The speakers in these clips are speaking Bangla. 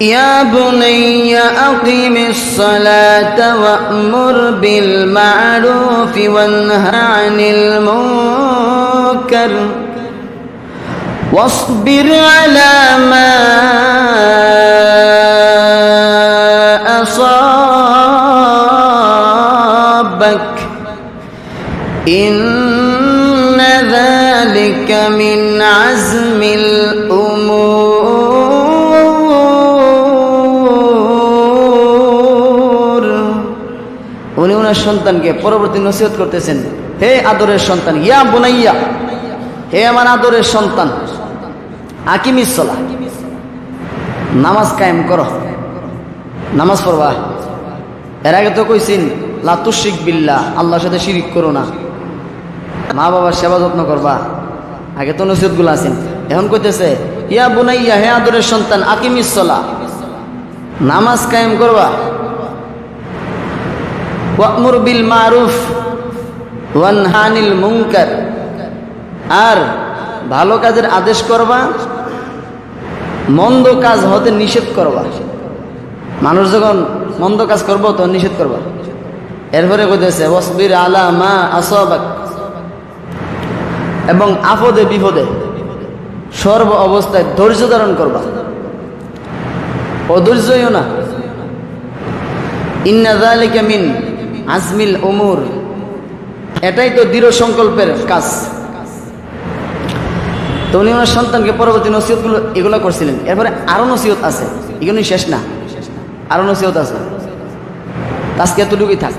يا بني أقم الصلاة وأمر بالمعروف وانه عن المنكر واصبر على ما أصابك. إن ذلك من عزم الأمور উনি সন্তানকে পরবর্তী নসিহত করতেছেন, হে আদরের সন্তান, ইয়া বুনাইয়া, হে আমার আদরের সন্তান আকিমিসলা নামাজ কায়েম করো, নামাজ পড়বা। এর আগে তো কইছিন লাতুশিক বিল্লা আল্লাহর সাথে শিরিক করো না। মা বাবার সেবা যত্ন করবা। আগে তো নসিহতগুলো আছেন। এখন কইতেছে, ইয়া বুনাইয়া, হে আদরের সন্তান আকিমিসলা নামাজ কায়েম করবা। ওয়ামুর বিল মারুফ ওয়ানহানিল মুনকার। আর ভালো কাজের আদেশ করবা, মন্দ কাজ হতে নিষেধ করবা। মানুষ যখন মন্দ কাজ করব, তখন নিষেধ করবা। এরপরে কইতেছে ওয়াসবির আলা মা আসবাক। এবং আপদে বিপদে সর্ব অবস্থায় ধৈর্য ধারণ করবা। অধৈর্যও না। ইন্না যালিকা মিন আজমিল ওমর এটাই তো দৃঢ় সংকল্পের কাজ। তো উনি ওনার সন্তানকে পরবর্তী নসিহতগুলো এগুলো করছিলেন। এরপরে আরও নসিহত আছে। এগুলোই শেষ না। আরও নসিহত আছে। আজকে এতটুকুই থাক।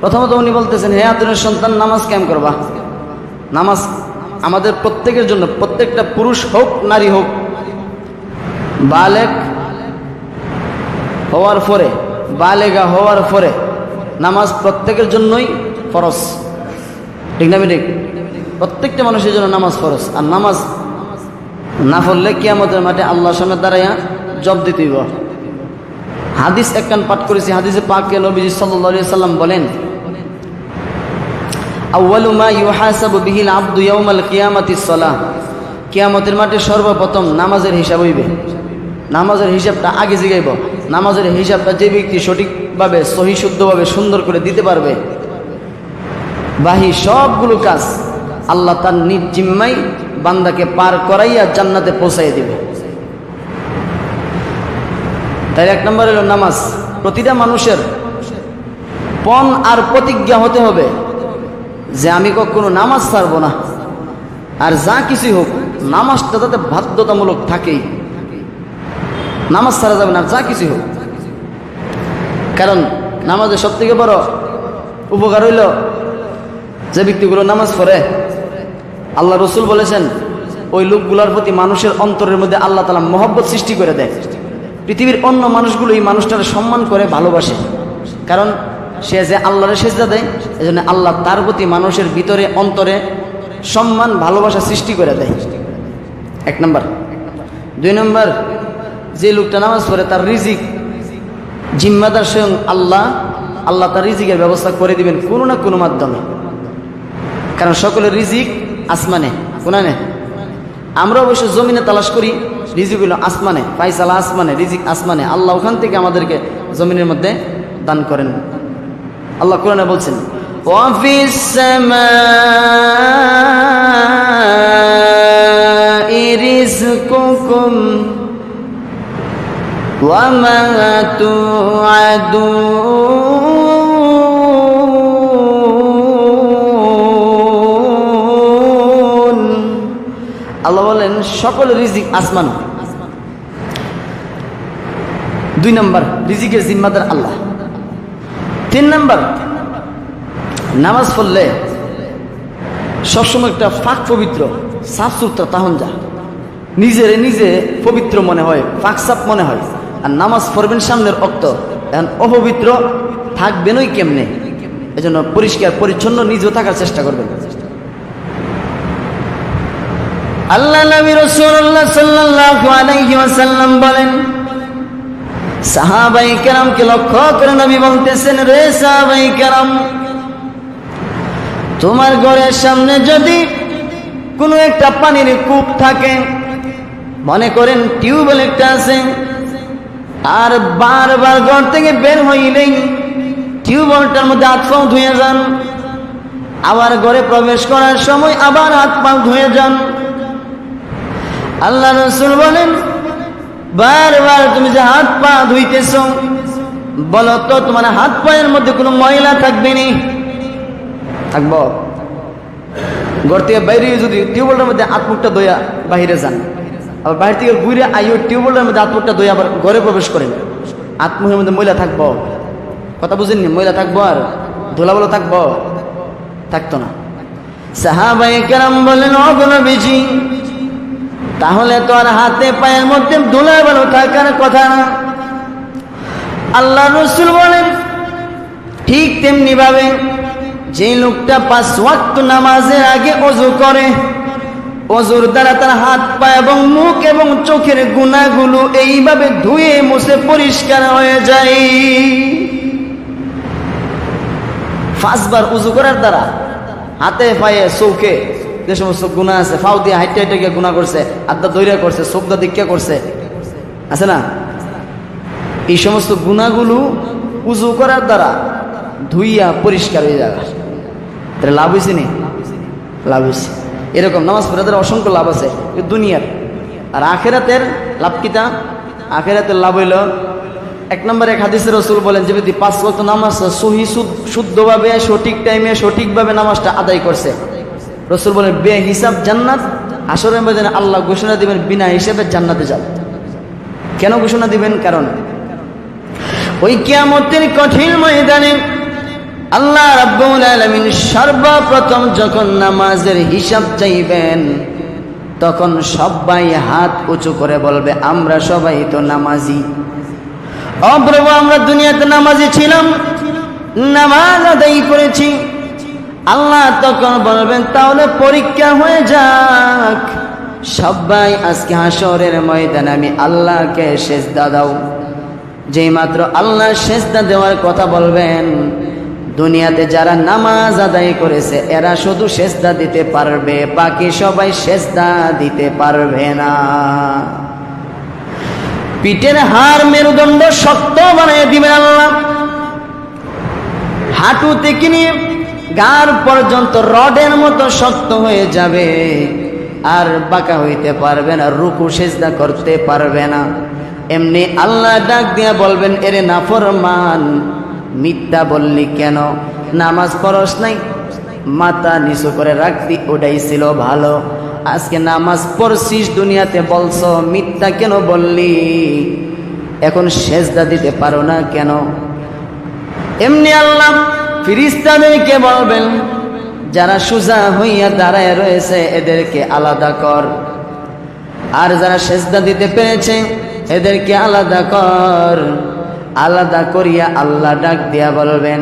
প্রথমত উনি বলতেছেন হ্যাঁ আদরের সন্তান, নামাজ ক্যাম করবা। নামাজ আমাদের প্রত্যেকের জন্য, প্রত্যেকটা পুরুষ হোক, নারী হোক, বালেক হওয়ার পরে, বালেগা হওয়ার পরে নামাজ প্রত্যেকের জন্যই ফরজ। ঠিক না ঠিক প্রত্যেকটা মানুষের জন্য নামাজ ফরজ। আর নামাজ না পড়লে কিয়ামতের মাঠে আল্লাহর সামনে দাঁড়াইয়া জব দিতেইব হাদিস একখান পাঠ করেছি, হাদিসে পাকে নবীজি সাল্লাল্লাহু সাল্লাম বলেন, আউয়ালু মা ইউহাসাবু বিহিল আবদু ইয়াউমাল কিয়ামাতিস সালাহ। কিয়ামতের মাঠে সর্বপ্রথম নামাজের হিসাব হইবে। নামাজের হিসাবটা আগে জিগাইব। নামাজের হিসাবটা যে ব্যক্তি সঠিকভাবে, সহি শুদ্ধভাবে, সুন্দর করে দিতে পারবে। বাহি সবগুলো কাজ আল্লাহ তার নিজ জিম্মাই বান্দাকে পার করাইয়া জান্নাতে পৌঁছাইয়া দিবে। তাই এক নম্বর হলো নামাজ। প্রতিটা মানুষের পণ আর প্রতিজ্ঞা হতে হবে যে আমি কখনো নামাজ ছাড়বো না। আর যা কিছুই হোক, নামাজটা তাতে বাধ্যতামূলক থাকেই। নামাজ ছাড়া যাবে না যা কিছুই হোক। কারণ নামাজের সব থেকে বড় উপকার হইল যে ব্যক্তিগুলো নামাজ পড়ে, আল্লাহ রসুল বলেছেন, ওই লোকগুলোর প্রতি মানুষের অন্তরের মধ্যে আল্লাহ তালা মহব্বত সৃষ্টি করে দেয়। পৃথিবীর অন্য মানুষগুলো এই মানুষটার সম্মান করে, ভালোবাসে। কারণ সে যে আল্লাহরে সেজদা দেয়, এজন্য আল্লাহ তার প্রতি মানুষের ভিতরে, অন্তরে সম্মান, ভালোবাসা সৃষ্টি করে দেয়। এক নম্বর। দুই নম্বর, যে লোকটা নামাজ পড়ে, তার রিজিক জিম্মাদার স্বয়ং আল্লাহ আল্লাহ তার রিজিকের ব্যবস্থা করে দিবেন কোনো না কোনো মাধ্যমে। কারণ সকলের রিজিক আসমানে, কোনানে। আমরা অবশ্য জমিনে তালাশ করি, রিজিক হলো আসমানে পাইসালা আসমানে, রিজিক আসমানে। আল্লাহ ওখান থেকে আমাদেরকে জমিনের মধ্যে দান করেন। আল্লাহ কোরআনে বলছেন অফিস وما توعدون আল্লাহ বলেন সকল রিজিক আসমান দুই নম্বর রিজিকের জিম্মাদার আল্লাহ তিন নম্বর নামাজ পড়লে সবসময় একটা ফাঁক পবিত্র সাফ সুতরা তাহন যা নিজের নিজে পবিত্র মনে হয় ফাঁক সাপ মনে হয় আর নামাজ পড়বেন সামনের অক্ত। এখন অপবিত্র থাকবেনই কেমনে? এজন্য পরিষ্কার, পরিচ্ছন্ন নিজেও থাকার চেষ্টা করবেন। আল্লাহ নবী রাসূলুল্লাহ সাল্লাল্লাহু আলাইহি ওয়াসাল্লাম বলেন, সাহাবাই কেরামকে লক্ষ্য করে নবী বলতেছেন, রে সাহাবাই কেরাম, তোমার ঘরের সামনে যদি কোনো একটা পানির কূপ থাকে, মনে করেন টিউবওয়েল একটা আছে আর বারবার ঘর থেকে বের হইলেই টিউবওয়েলটার মধ্যে হাত পাও ধুয়ে যান। আবার ঘরে প্রবেশ করার সময় আবার হাত পাও ধুয়ে যান। আল্লাহ রসুল বলেন, বারবার তুমি যে হাত পা ধুইতেছ, বলো তো তোমার হাত পায়ের মধ্যে কোনো ময়লা থাকবে নি? থাকব। ঘর থেকে বাইরে যদি টিউবওয়েলটার মধ্যে হাত মুখটা দইয়া বাহিরে যান। আবার বাইরে থেকে ঘুরে আইও টিউবওয়েলের মধ্যে আত্মটা দইয়া আবার ঘরে প্রবেশ করেন। হাত মুখের মধ্যে মহিলা থাকব। কথা বুঝেননি? মহিলা থাকব আর ধুলাবলো থাকব? থাকতো না। সাহাবাই কেরাম বলেন অগুলো বেশি তাহলে তো আর হাতে পায়ের মধ্যে ধুলা ভালো থাকার কথা না। আল্লাহ রসুল বলেন, ঠিক তেমনি ভাবে যে লোকটা পাঁচ ওয়াক্ত নামাজের আগে অজু করে অজুর দ্বারা তার হাত পা এবং মুখ এবং চোখের গুণাগুলো এইভাবে ধুয়ে মুছে পরিষ্কার হয়ে যায়। পাঁচবার উজু করার দ্বারা হাতে পায়ে চৌকে যে সমস্ত গুণা আছে, ফাউ দিয়ে হাইটে হাইটে গিয়ে গুণা করছে আড্ডা দৈরা করছে চোখদা দীক্ষা করছে। আছে না? এই সমস্ত গুণাগুলো উজু করার দ্বারা ধুইয়া পরিষ্কার হয়ে যাবে তাহলে লাভ হয়েছে নি? লাভ হয়েছে। এরকম নামাজ পড়াদের অসংখ্য লাভ আছে দুনিয়ার। আর আখেরাতের লাভ কিতা আখেরাতের লাভ হইল, এক নম্বরে এক হাদিসের রসুল বলেন, যে ব্যক্তি পাঁচ ওয়াক্ত নামাজ সহি শুদ্ধভাবে, সঠিক টাইমে, সঠিকভাবে নামাজটা আদায় করছে। রসুল বলেন বে হিসাব জান্নাত আসরের আল্লাহ ঘোষণা দিবেন, বিনা হিসেবে জান্নাতে যাও। কেন ঘোষণা দিবেন? কারণ, ওই কিয়ামতের কঠিন ময়দানে আল্লাহ রাব্বুল আলামিন সর্বপ্রথম যখন নামাজের হিসাব চাইবেন, তখন সবাই হাত উঁচু করে বলবে, আমরা সবাই তো নামাজি। ও প্রভু আমরা দুনিয়াতে নামাজি ছিলাম, নামাজ আদায় করেছি। আল্লাহ তখন বলবেন, তাহলে পরীক্ষা হয়ে যাক। সবাই আজকে হাসরের ময়দানে, আমি আল্লাহকে সেজদা দাও। যেই মাত্র আল্লাহ সেজদা দেওয়ার কথা বলবেন দুনিয়াতে যারা নামাজ আদায় করেছে, এরা শুধু সেজদা দিতে পারবে, বাকি সবাই সেজদা দিতে পারবে না। পিঠের হাড় মেরুদণ্ড শক্ত বানিয়ে দিবেন আল্লাহ। হাঁটু থেকে নিয়ে গার পর্যন্ত রডের মতো শক্ত হয়ে যাবে, আর বাঁকা হইতে পারবে না, রুকু সেজদা করতে পারবে না। এমনি আল্লাহ ডাক দিয়া বলবেন, এরে নাফরমান মিথ্যা বললি কেন? নামাজ পড়স নাই? মাথা নিচু করে রাখতি ওটাই ছিল ভালো। আজকে নামাজ পড়ছিস দুনিয়াতে বলছো, মিথ্যা কেন বললি? এখন সেজদা দিতে পারো না কেন? এমনি আল্লাহ ফিরিস্তাদেরকে বলবেন, যারা সুজা হইয়া দাঁড়ায় রয়েছে, এদেরকে আলাদা কর। আর যারা সেজদা দিতে পেরেছে, এদেরকে আলাদা কর। আলাদা করিয়া আল্লাহ ডাক দিয়া বলবেন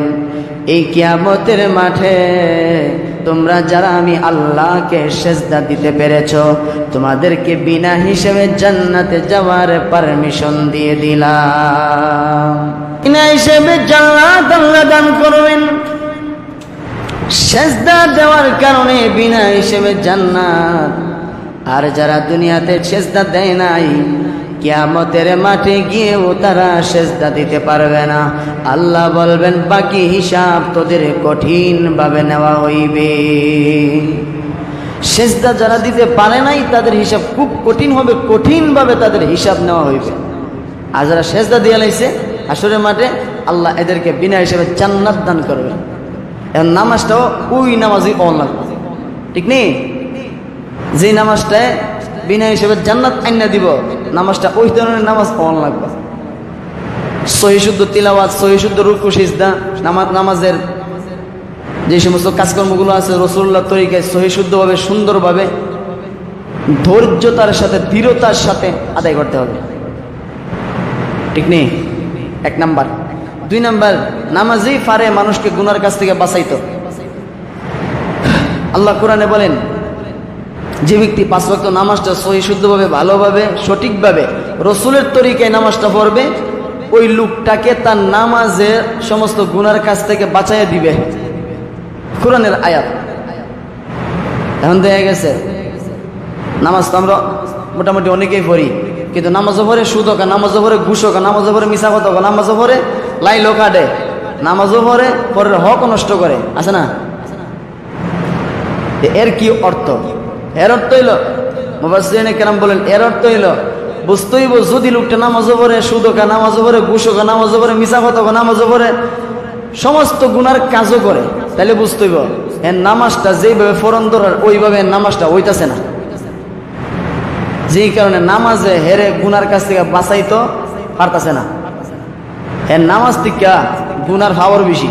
এই কিয়ামতের মাঠে তোমরা যারা আমি আল্লাহকে সেজদা দিতে পেরেছ, তোমাদেরকে বিনা হিসেবে জান্নাতে যাওয়ার পারমিশন দিয়ে দিলাম। বিনা হিসেবে জান্নাত আল্লাহ দান করবেন। সেজদা দেওয়ার কারণে বিনা হিসেবে জান্নাত। আর যারা দুনিয়াতে সেজদা দেয় নাই কিয়ামতের মাঠে গিয়েও তারা সেজদা দিতে পারবে না। আল্লাহ বলবেন, বাকি হিসাব তোদের কঠিন ভাবে নেওয়া হইবে। সেজদা যারা দিতে পারে নাই, তাদের হিসাব খুব কঠিন হবে, কঠিনভাবে তাদের হিসাব নেওয়া হইবে। আর যারা সেজদা দিয়ে লাইছে আসরের মাঠে, আল্লাহ এদেরকে বিনা হিসাবে জান্নাত দান করবে এখন নামাজটাও ওই নামাজই অন ঠিক নেই? যে নামাজটায় বিনা হিসেবে জান্নাত আইনা দিব নামাজটা ওই ধরনের নামাজ অন লাগবে। সহিশুদ্ধ তিলাওয়াত সহিশুদ্ধ রুকু, সিজদা নামাজ নামাজের যে সমস্ত কাজকর্মগুলো আছে রসুল্লাহ তরিকায় সহিশুদ্ধভাবে সুন্দরভাবে ধৈর্যতার সাথে দৃঢ়তার সাথে আদায় করতে হবে। ঠিক নেই? এক নাম্বার। দুই নাম্বার, নামাজেই পারে মানুষকে গুনার কাছ থেকে বাঁচাইতো। আল্লাহ কোরআনে বলেন যে ব্যক্তি পাঁচ ওয়াক্ত নামাজটা সহি শুদ্ধভাবে, ভালোভাবে, সঠিকভাবে রসুলের তরিকায় নামাজটা পড়বে, ওই লোকটাকে তার নামাজের সমস্ত গুনার কাছ থেকে বাঁচাইয়া দিবে। কোরআনের আয়াত। এখন দেখা গেছে, নামাজ তো আমরা মোটামুটি অনেকেই পড়ি, কিন্তু নামাজও পড়ে সুদকা, নামাজও পড়ে ঘুষ হোক নামাজও পড়ে মিশা হোক নামাজও পড়ে লাইলো কাটে, নামাজও পড়ে, পরের হক নষ্ট করে, আছে না? এর কি অর্থ? এর অর্থ হইল মুবাসিনে কেরাম বলেন, এর অর্থ হইল বুঝতেই যদি লোকটা নামাজও পড়ে, সুদকা নামাজও পড়ে, ঘুষকা নামাজও পড়ে কথা নামাজও পড়ে, সমস্ত গুনার কাজও করে তাহলে বুঝতেইব, এর নামাজটা যেইভাবে ফরন ধরার, ওইভাবে নামাজটা ওইতাছে না। যেই কারণে নামাজে হেরে গুনার কাছ থেকে বাঁচাইতো পারতাছে না। এর নামাজ থেকে গুনার পাওয়ার বেশি।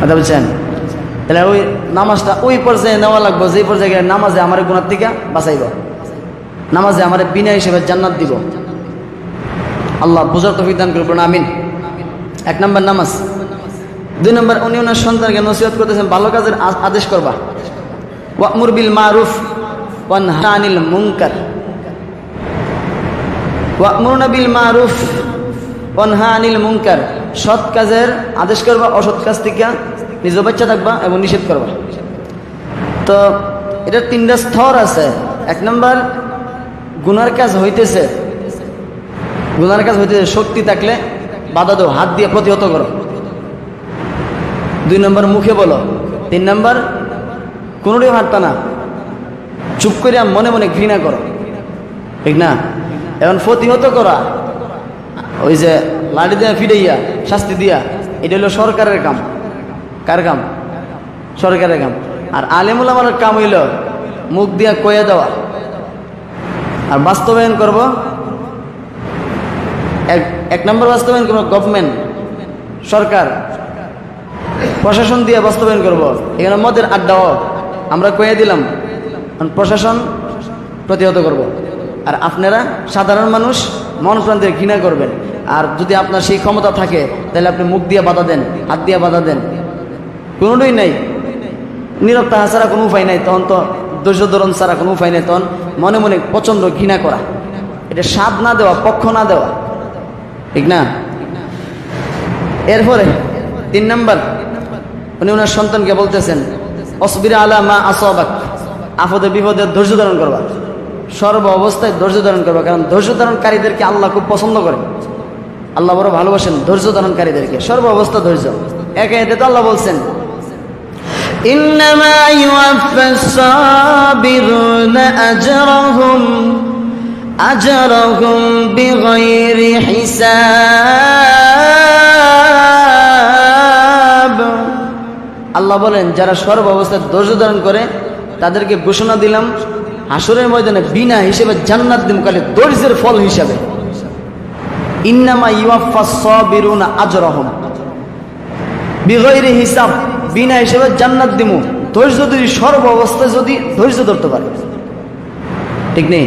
কথা বলছেন তাহলে ওই নামাজটা ওই পর্যায়ে নেওয়া লাগবে, যেই পর্যায়ে নামাজে আমার গুণার থেকে বাঁচাইব। নামাজে আমার বিনা হিসেবে জান্নাত দিব। আল্লাহ বুঝার তো দান করব না আমিন। এক নম্বর নামাজ। দুই নম্বর, উনি ওনার সন্তানকে নসিহত করতেছেন, ভালো কাজের আদেশ করবা। ওয়ামুর বিল মারুফ ওয়ানহা আনিল মুনকার। ওয়ামুরনা বিল মারুফ ওয়ানহা আনিল মুনকার। সৎ কাজের আদেশ করবা, অসৎ কাজ থেকে নিজ বাচ্চা থাকবা এবং নিষেধ করবা। তো এটার তিনটা স্তর আছে। এক নম্বর, গুনার কাজ হইতেছে। গুনার কাজ হইতেছে শক্তি থাকলে বাধা দাও, হাত দিয়ে প্রতিহত করো। দুই নম্বর, মুখে বলো। তিন নম্বর কোনোটাই হাঁটতা না। চুপ করিয়া মনে মনে ঘৃণা করো। ঠিক না? এখন প্রতিহত করা, ওই যে লাঠি দিয়া ফিরাইয়া শাস্তি দিয়া, এটা হলো সরকারের কাম। কার কাম? সরকারের কাম। আর আলেমুল আমার কাম হইল মুখ দিয়া কয়ে দেওয়া। আর বাস্তবায়ন করব। এক নম্বর বাস্তবায়ন করব গভর্নমেন্ট সরকার। প্রশাসন দিয়ে বাস্তবায়ন করব। এখানে মদের আড্ডাও আমরা কয়ে দিলাম। প্রশাসন প্রতিহত করব। আর আপনারা সাধারণ মানুষ মন প্রান্তে ঘৃণা করবেন। আর যদি আপনার সেই ক্ষমতা থাকে, তাহলে আপনি মুখ দিয়ে বাধা দেন, হাত দিয়ে বাধা দেন। কোনোটাই নাই। নীরব তাহা ছাড়া কোনো উপায় নাই তখন তো ধৈর্য ধরন ছাড়া কোনো উপায় নাই তখন মনে মনে প্রচণ্ড ঘৃণা করা। এটা স্বাদ না দেওয়া, পক্ষ না দেওয়া। ঠিক না? এরপরে তিন নম্বর, উনি ওনার সন্তানকে বলতেছেন, অসবিরা আলা মা আসবাক, আফদে বিপদে ধৈর্য ধারণ করবা। সর্ব অবস্থায় ধৈর্য ধারণ করবা, কারণ ধৈর্য ধারণকারীদেরকে আল্লাহ খুব পছন্দ করেন আল্লাহ বড় ভালোবাসেন ধৈর্য ধারণকারীদেরকে, সর্ব অবস্থা ধৈর্য। একে এতে তো আল্লাহ বলছেন إنما يوفى الصابرون أجرهم أجرهم بغير حساب আল্লাহ বলেন যারা সর্ব অবস্থায় ধৈর্য ধারণ করে তাদেরকে ঘোষণা দিলাম হাসরের ময়দানে বিনা হিসেবে জান্নাত দিম কালে ধৈর্যের ফল হিসাবে ইন্নামা ইউফা সবিরুন আজরহম বিগৈরে হিসাব বিনা হিসেবে জান্নাত দিমু। ধৈর্য যদি সর্ব অবস্থায় যদি ধৈর্য ধরতে পারে। ঠিক নেই?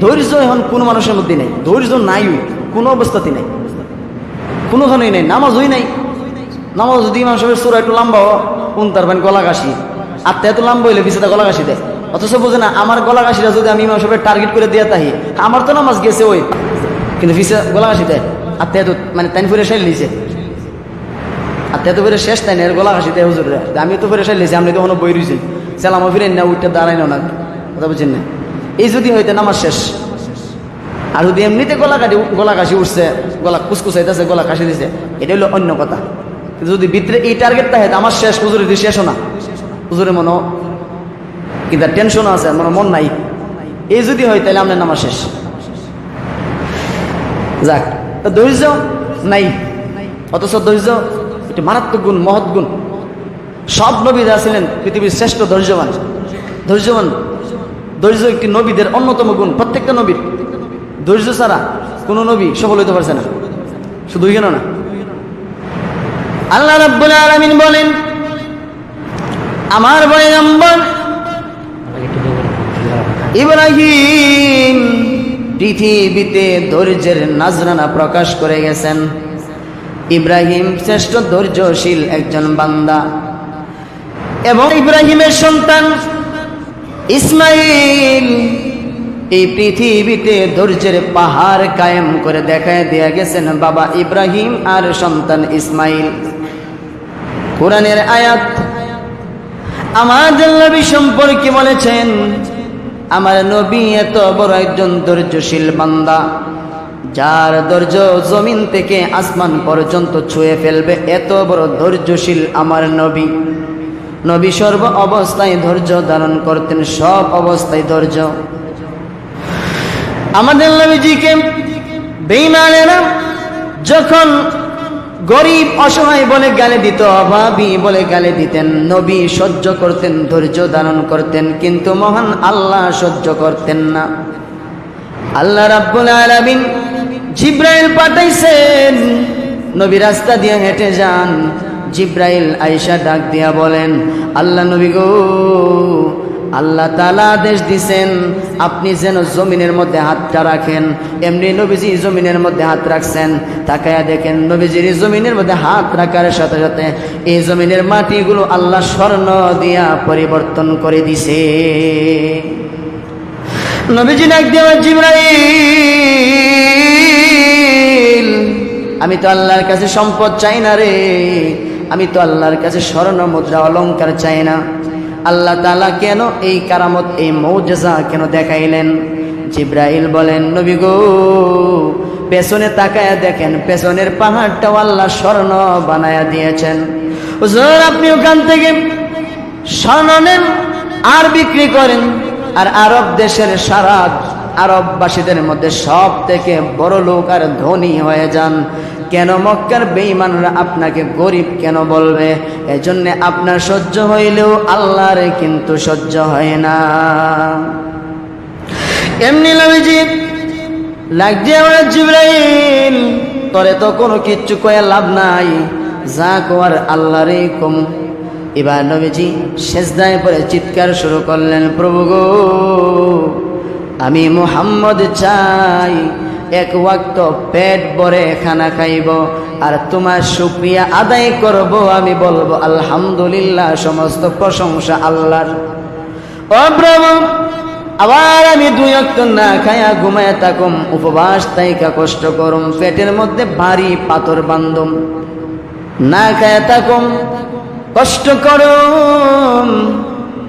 ধৈর্য এখন কোনো মানুষের মধ্যে নেই। ধৈর্য নাই কোনো অবস্থাতে নেই। কোনোখানেই নেই, নামাজই নাই। নামাজ যদি ইমাম সাহেবের একটু লম্বা কোন তার মানে গলা কাশি আত্মা এত লম্বা হইলে বিছাতে গলা কাশি দেয়। অথচ বোঝে না, আমার গলা কাশিটা যদি আমি সাহেবের টার্গেট করে দিয়ে তাহি, আমার তো নামাজ গেছে ওই। কিন্তু ফিসে গলা কাশি দেয় আত্মা এত মানে তাই ফুরে সাইল লিছে আত্মা এত ফিরে শেষ তাই না? এর গলা দেয় হুজুর আমি তো ফিরে সাইল লিছি আমি তো কোনো বই রয়েছি চালামো ফিরে না, উঠতে দাঁড়াই না কথা বুঝছেন না? এই যদি হইতে নামাজ শেষ। আর যদি এমনিতে গলা কাটি, গলা কাশি উঠছে, গলা কুসকুসাইতেছে, গলা কাশি দিছে, এটা হলো অন্য কথা। কিন্তু যদি ভিতরে এই টার্গেটটা হয় আমার শেষ হুজুরে দিয়ে শেষও না। হুজুরে মনে কিন্তু টেনশনও আছে, মনে মন নাই। এই যদি হয়, তাহলে আপনার নামাজ শেষ। যাক, তো ধৈর্য নাই। অথচ ধৈর্য একটি মারাত্মক গুণ, মহৎ গুণ। সব নবীরা ছিলেন পৃথিবীর শ্রেষ্ঠ ধৈর্যবান। ধৈর্যবান, ধৈর্য একটি নবীদের অন্যতম গুণ, প্রত্যেকটা নবীর। ধৈর্য ছাড়া কোনো নবী সফল হইতে পারছে না। শুধু কেন না? আল্লাহ রাব্বুল আলামিন বলেন, আমার পয়গম্বর ইব্রাহিম পৃথিবীতে ধৈর্যের নাজরানা প্রকাশ করে গেছেন। ইব্রাহিম শ্রেষ্ঠ ধৈর্যশীল একজন বান্দা। এবং ইব্রাহিমের সন্তান ইসমাইল এই পৃথিবীতে ধৈর্যের পাহাড় কায়েম করে দেখায় দেয়া গেছেন বাবা ইব্রাহিম আর সন্তান ইসমাইল। কোরআনের আয়াত আমাদের নবী সম্পর্কে বলেছেন, আমার নবী এত বড় একজন ধৈর্যশীল বান্দা। যার ধৈর্য জমিন থেকে আসমান পর্যন্ত ছুঁয়ে ফেলবে, এত বড় ধৈর্যশীল আমার নবী। নবী সর্ব অবস্থায় ধৈর্য ধারণ করতেন, সব অবস্থায় ধৈর্য। আমাদের নবীজিকে বেইমানেরা যখন গরিব, অসহায় বলে গালে দিত, অভাবী বলে গালে দিতেন, নবী সহ্য করতেন, ধৈর্য ধারণ করতেন, কিন্তু মহান আল্লাহ সহ্য করতেন না। আল্লাহ রাব্বুল আলামিন জিব্রাইল পাঠাইছেন। নবী রাস্তা দিয়ে হেঁটে যান। জিব্রাইল আয়েশা ডাক দিয়া বলেন, আল্লাহ নবী গো, আল্লাহ তালা আদেশ দিছেন, আপনি যেন জমিনের মধ্যে হাতটা রাখেন। এমনি নবীজি জমিনের মধ্যে হাত রাখছেন। তাকায়া দেখেন নবীজির জমিনের মধ্যে হাত রাখার সাথে সাথে এই জমিনের মাটিগুলো আল্লাহ স্বর্ণ দিয়া পরিবর্তন করে দিছে। নবীজি ডাক দেওয়া জিব্রাইল আমি তো আল্লাহর কাছে সম্পদ চাই না রে। আমি তো আল্লাহর কাছে স্বর্ণ, মুদ্রা, অলঙ্কার চাই না। আল্লাহ তালা কেন এই কারামত, এই মৌজা কেন দেখাইলেন? জিব্রাইল বলেন, নবী গো, পেছনে তাকায় দেখেন, পেছনের পাহাড়টাও আল্লাহ স্বর্ণ বানায়া দিয়েছেন। আপনি ওখান থেকে স্বর্ণ নেন আর বিক্রি করেন। আর আরব দেশের সারা আরববাসীদের মধ্যে সব থেকে বড় লোক আর ধনী হয়ে যান। কেন মক্কার বেঈমানরা আপনাকে গরিব কেন বলবে? এজন্য আপনার সহ্য হইলেও আল্লাহর কিন্তু সহ্য হয় না। এমনি নবীজি লাগছে আমার জিব্রাইল, তরে তো কোনো কিচ্ছু কয়ে লাভ নাই। যা কোয়ার আল্লাহরে কম এবার নবীজি শেষদায় পরে চিৎকার শুরু করলেন, প্রভু গো আমি মুহাম্মদ চাই, এক ওয়াক্ত পেট ভরে খানা খাইব, আর তোমার শুক্রিয়া আদায় করব, আমি বলব, আলহামদুলিল্লাহ, সমস্ত প্রশংসা আল্লাহর। প্রভু, আবার আমি দুই অক্ত না খায়া ঘুমায় থাকুম, উপবাস তাইকা কষ্ট করুম, পেটের মধ্যে ভারী পাথর বান্ধম। না খায়া থাকুম, কষ্ট করুম।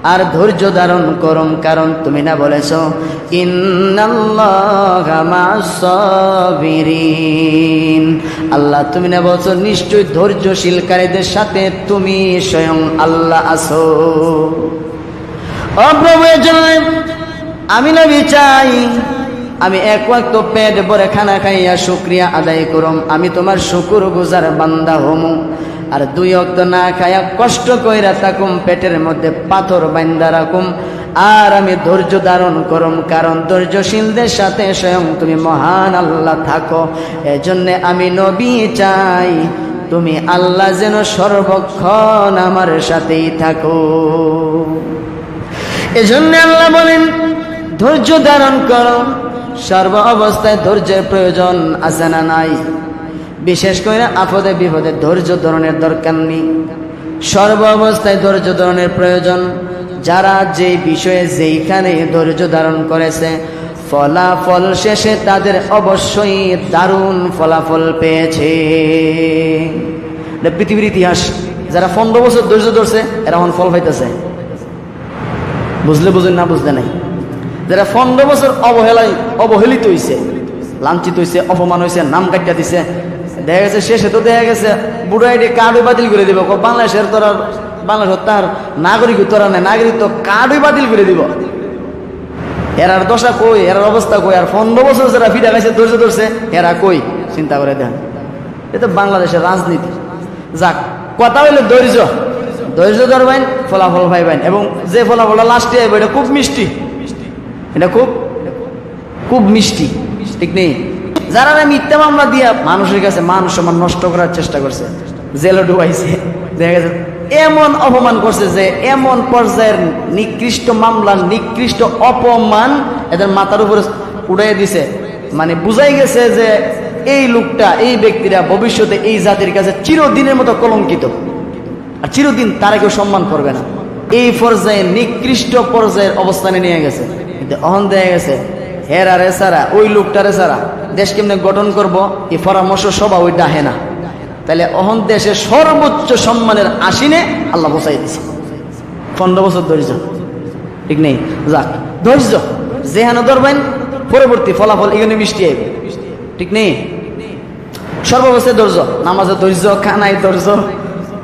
আর ধৈর্য ধারণ করুম কারণ তুমি না বলেছ আল্লাহ, তুমি না বলছো, নিশ্চয়ই ধৈর্যশীলকারীদের সাথে তুমি স্বয়ং আল্লাহ জন্য আমি নবী চাই আমি এক ওয়াক্ত পেট ভরে খানা খাইয়া শুক্রিয়া আদায় করুম, আমি তোমার শুকুর গুজার বান্দা হমু। আর দুই অক্ত না খায়া কষ্ট কইরা থাকুম পেটের মধ্যে পাথর বান্দা রাখুম। আর আমি ধৈর্য ধারণ করুম, কারণ ধৈর্যশীলদের সাথে স্বয়ং তুমি মহান আল্লাহ থাকো। এজন্যে আমি নবী চাই, তুমি আল্লাহ যেন সর্বক্ষণ আমার সাথেই থাকো। এজন্য আল্লাহ বলেন, ধৈর্য ধারণ করো। সর্ব অবস্থায় ধৈর্যের প্রয়োজন আছে না নাই? বিশেষ করে আপদে বিপদে ধৈর্য ধরনের দরকার নেই। সর্ব অবস্থায় ধৈর্য ধরনের প্রয়োজন। যারা যে বিষয়ে যেইখানে ধৈর্য ধারণ করেছে, ফলাফল শেষে তাদের অবশ্যই দারুণ ফলাফল পেয়েছে। পৃথিবীর ইতিহাস। যারা পনেরো বছর ধৈর্য ধরছে, এরা এখন ফল পাইতেছে। বুঝলে বুঝুন না বুঝলে নাই? যারা পনেরো বছর অবহেলায় অবহেলিত হইছে, লাঞ্ছিত হইছে, অপমান হয়েছে নাম কাটিয়া দিছে দেখা গেছে শেষে তো দেখা গেছে বুড়ো আইডি কার্ডই বাতিল করে দিব। বাংলাদেশের তোরা বাংলাদেশ তার নাগরিক তোরা নেই নাগরিক তো কার্ডই বাতিল করে দিব। এরার দশা কই? এরার অবস্থা কই? আর পনেরো বছর যারা ফিরে গেছে ধৈর্য ধরছে, এরা কই? চিন্তা করে দেন। এটা বাংলাদেশের রাজনীতি। যাক, কথা হইল ধৈর্য। ধৈর্য ধরবেন, ফলাফল পাইবেন। এবং যে ফলাফলটা লাস্টে আইব, এটা খুব মিষ্টি। এটা খুব খুব মিষ্টি। ঠিক নেই? যারা মিথ্যা মামলা দিয়া মানুষের কাছে মানুষ সম্মান নষ্ট করার চেষ্টা করছে, জেলে ডুবাইছে। দেখা গেছে, এমন অপমান করছে যে এমন পর্যায়ের নিকৃষ্ট মামলা, নিকৃষ্ট অপমান এদের মাথার উপরে উড়াই দিছে। মানে বুঝাই গেছে যে এই লোকটা, এই ব্যক্তিরা ভবিষ্যতে এই জাতির কাছে চিরদিনের মতো কলঙ্কিত। আর চিরদিন তারা কেউ সম্মান করবে না। এই পর্যায়ে নিকৃষ্ট পর্যায়ের অবস্থানে নিয়ে গেছে। অহন দেয়া গেছে হেরা রে সারা ওই লোকটারে সারা দেশ কেমনে গঠন করব? এই পরামর্শ সভা ওই ডাহে না। তাহলে অহন দেশে সর্বোচ্চ সম্মানের আসিনে আল্লাহ বসাই দিছে। পনেরো বছর ধৈর্য। ঠিক নেই? যাক, ধৈর্য। যেহান ধরবেন, পরবর্তী ফলাফল এখানে মিষ্টি আইবে। ঠিক নেই? সর্বাবস্থায় ধৈর্য। নামাজে ধৈর্য, খানায় ধৈর্য,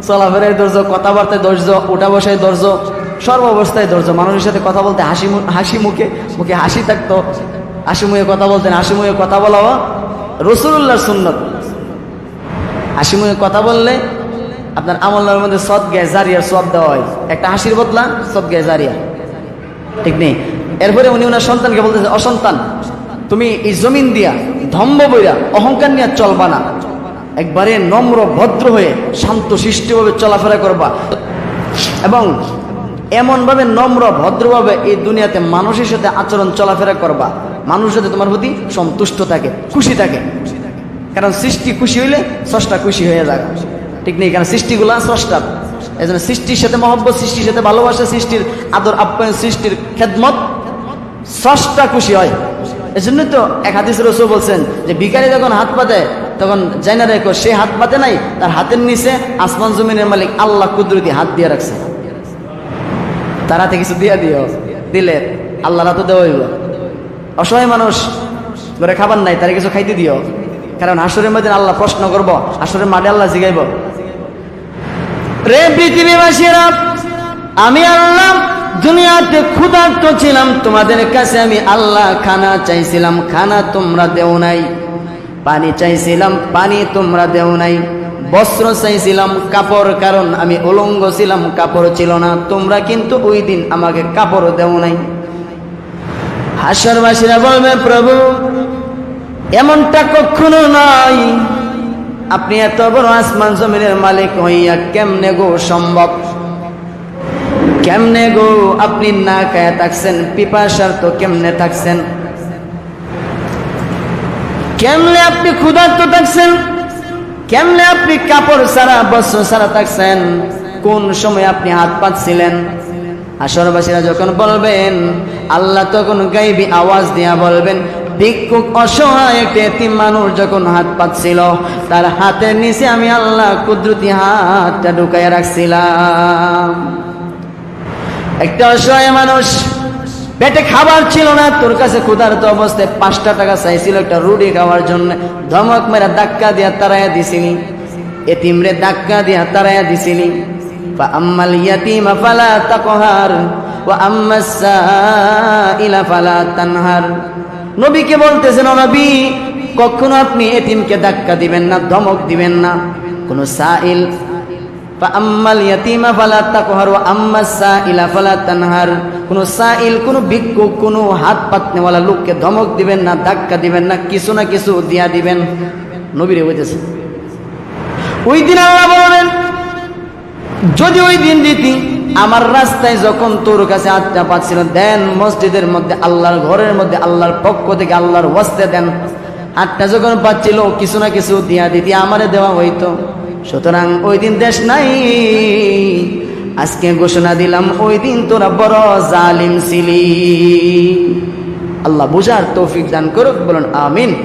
চলাফেরায় ধৈর্য, কথাবার্তায় ধৈর্য, উঠা বসায় ধৈর্য, সর্বাবস্থায় ধৈর্য। মানুষের সাথে কথা বলতে হাসি হাসি মুখে মুখে হাসি থাকতো। মুখে কথা বলতেন মুখে কথা বলাও রসুল্লাহর সুন্নত। মুখে কথা বললে আপনার আমলের মধ্যে গ্যাস জারিয়ার সব দেওয়া হয়। একটা হাসির বদলা, সৎ গ্যাস জারিয়া ঠিক নেই? এরপরে উনি ওনার সন্তানকে বলতেছে অসন্তান তুমি এই জমিন দিয়া ধম্ব বইরা, অহংকার নিয়ে চলবা না। একবারে নম্র, ভদ্র হয়ে শান্ত সৃষ্টিভাবে চলাফেরা করবা। এবং এমনভাবে নম্র, ভদ্রভাবে এই দুনিয়াতে মানুষের সাথে আচরণ, চলাফেরা করবা। মানুষের সাথে তোমার প্রতি সন্তুষ্ট থাকে, খুশি থাকে। কারণ সৃষ্টি খুশি হইলে স্রষ্টা খুশি হয়ে যায়। ঠিক নেই? কারণ সৃষ্টিগুলা স্রষ্টার এই জন্য সৃষ্টির সাথে মহব্বত, সৃষ্টির সাথে ভালোবাসা, সৃষ্টির আদর, আপ্যায়ন, সৃষ্টির খেদমত, স্রষ্টা খুশি হয়। এই জন্যই তো এক হাদিস রসুল বলছেন যে ভিকারি যখন হাত পাতে তখন জানা রেখো, সে হাত পাতে নাই, তার হাতের নিচে আসমান জমিনের মালিক আল্লাহ কুদরতি হাত দিয়ে রাখছে। তারাতে কিছু দিয়া দিও। দিলে আল্লাহরা তো দেওয়া অসহায় মানুষ, ঘরে খাবার নাই, তারা কিছু খাইতে দিও। কারণ হাসরের মধ্যে আল্লাহ প্রশ্ন করব, হাসরের মাঠে আল্লাহ জিগাইব। রে পৃথিবীবাসীরা, আমি আল্লাহ, দুনিয়াতে ক্ষুধার্ত ছিলাম, তোমাদের কাছে আমি আল্লাহ খানা চাইছিলাম, খানা তোমরা দেও নাই। পানি চাইছিলাম, পানি তোমরা দেও নাই। বস্ত্র চাইছিলাম, কাপড়, কারণ আমি উলঙ্গ ছিলাম, কাপড় ছিল না। তোমরা কিন্তু ওই দিন আমাকে কাপড় দেও নাই। হাসরবাসীরা বলবে, প্রভু, এমনটা কখনো নয়। আপনি এত বড় আসমান জমিনের মালিক হইয়া কেমনে গো সম্ভব? কেমনে গো আপনি না খায়া থাকছেন? পিপাসার তো কেমনে থাকছেন? কেমনে আপনি ক্ষুধার্ত থাকছেন? কেমনে আপনি কাপড় সারা বস্ত্র সারা থাকছেন? কোন সময় আপনি হাত পাচ্ছিলেন আসরবাসীরা যখন বলবেন, আল্লাহ তখন গাইবি আওয়াজ দিয়া বলবেন, ভিক্ষুক, অসহায় একটা এতিম মানুষ যখন হাত পাচ্ছিল তার হাতের নিচে আমি আল্লাহ কুদরতি হাতটা ঢুকাইয়া রাখছিলাম। একটা অসহায় মানুষ, পেটে খাবার ছিল না, তোর কাছে ক্ষুধার্ত অবস্থায় পাঁচটা টাকা চাইছিল একটা রুটি খাওয়ার জন্য, ধমক মেরা ধাক্কা দিয়া তারাইয়া দিছিনি এতিমরে ধাক্কা দিয়া তারাইয়া দিছিনি فأما اليتيم فلا تقهر وأما السائل فلا تنهر নবীকে বলতেছেন "ও নবী কখনো আপনি এতিমকে ধাক্কা দিবেন না ধমক দিবেন না কোন সাইল ফাআম্মাল ইয়াতীমা ফালা তাকহার ওয়া আম্মাস সাইলা ফালা তানহার কোন সাইল কোন ভিক্ষুক কোন হাত পাতনেওয়ালা লোককে ধমক দিবেন না ধাক্কা দিবেন না কিছু না কিছু দিয়া দিবেন নবীরে বলতেছে ওই দিন আল্লাহ বলবেন যদি ওই দিন দিতি, আমার রাস্তায় যখন তোর কাছে আটটা পাচ্ছিল, দেন মসজিদের মধ্যে আল্লাহর ঘরের মধ্যে আল্লাহর পক্ষ থেকে আল্লাহর ওয়াস্তে দেন। আটটা যখন পাচ্ছিল, কিছু না কিছু দিয়া দিতি, আমারে দেওয়া হইতো। সুতরাং ওই দিন দেশ নাই। আজকে ঘোষণা দিলাম, ওই দিন তোরা বড় জালিম ছিলি। আল্লাহ বুঝার তৌফিক দান করুক, বলুন আমিন।